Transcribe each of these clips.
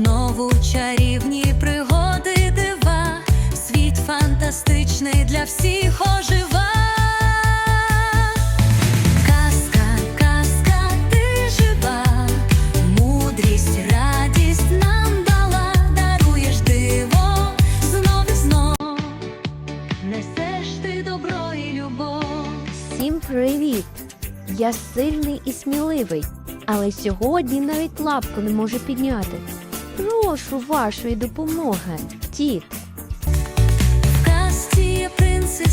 знову чарівні пригоди дива, світ фантастичний для всіх ожива. Казка, казка, ти жива, мудрість, радість нам дала, даруєш диво, знов і знов, несеш ти добро і любов. Всім привіт! Я сильний і сміливий, але сьогодні навіть лапку не можу підняти. Прошу вашої допомоги, дід. В принци,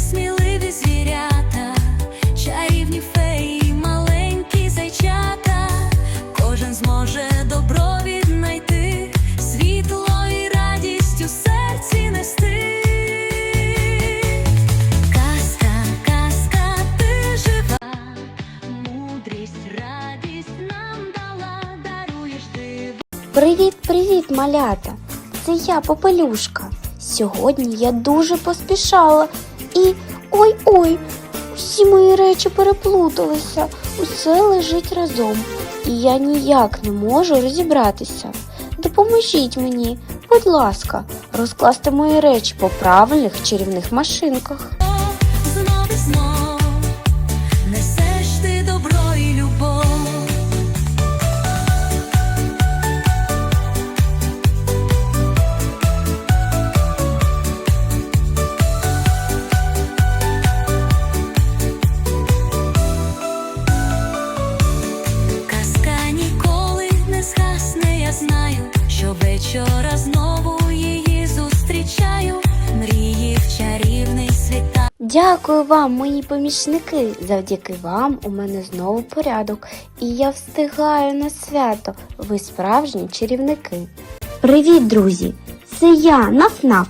диво. Привіт, привіт, малята! Це я, Попелюшка. Сьогодні я дуже поспішала і. ой-ой! Усі мої речі переплуталися, усе лежить разом, і я ніяк не можу розібратися. Допоможіть мені, будь ласка, розкласти мої речі по правильних чарівних машинках. знов і що вечора знову її зустрічаю. Мрії в чарівний світа. Дякую вам, мої помічники. Завдяки вам у мене знову порядок, і я встигаю на свято. Ви справжні чарівники. Привіт, друзі! Це я, Наф-Наф.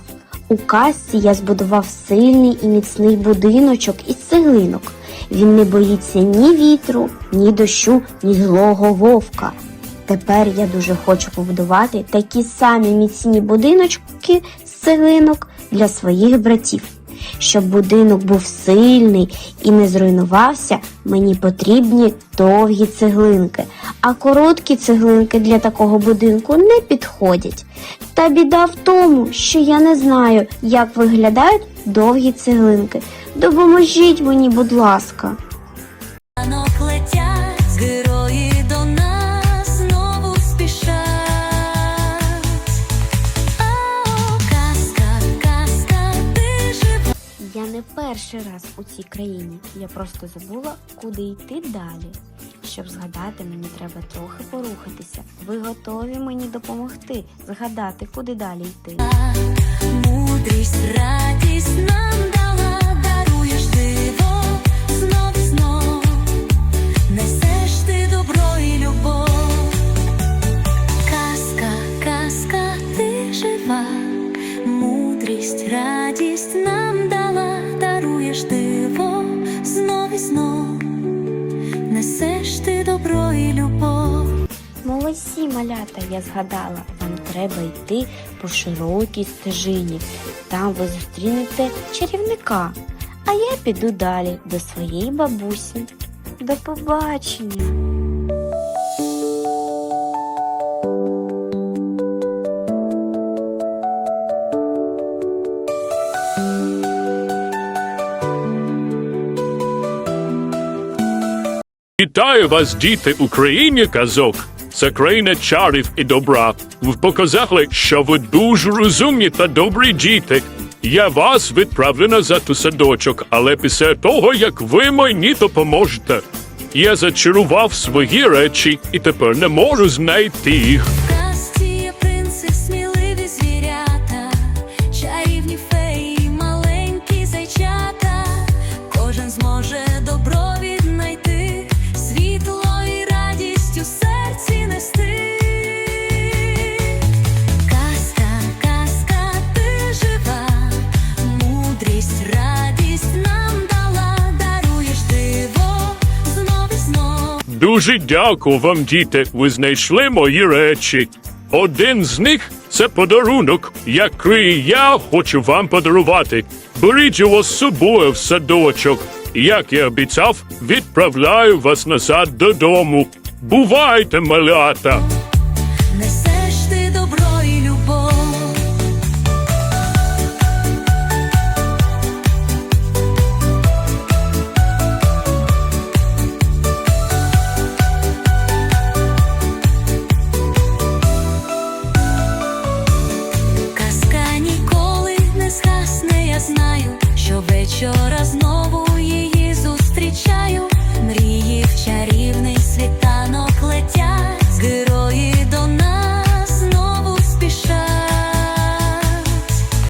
У казці я збудував сильний і міцний будиночок із цеглинок. Він не боїться ні вітру, ні дощу, ні злого вовка. Тепер я дуже хочу побудувати такі самі міцні будиночки з цеглинок для своїх братів. Щоб будинок був сильний і не зруйнувався, мені потрібні довгі цеглинки, а короткі цеглинки для такого будинку не підходять. Та біда в тому, що я не знаю, як виглядають довгі цеглинки. Допоможіть мені, будь ласка. Не перший раз у цій країні. Я просто забула, куди йти далі. Щоб згадати, мені треба трохи порухатися. Ви готові мені допомогти згадати, куди далі йти? Мудрість, радість нам знов несеш ти добро і любов. Молодці, малята, я згадала, вам треба йти по широкій стежині. Там ви зустрінете чарівника. А я піду далі до своєї бабусі. До побачення! Вітаю вас, діти, Україні казок. Це країна чарів і добра. Ви показали, що ви дуже розумні та добрі діти. Я вас відправлю назад у садочок, але після того, як ви мені допоможете. Я зачарував свої речі і тепер не можу знайти їх. Дуже дякую вам, діти. Ви знайшли мої речі. Один з них це подарунок, який я хочу вам подарувати. Беріть його з собою в садочок. Як я обіцяв, відправляю вас назад додому. Бувайте, малята!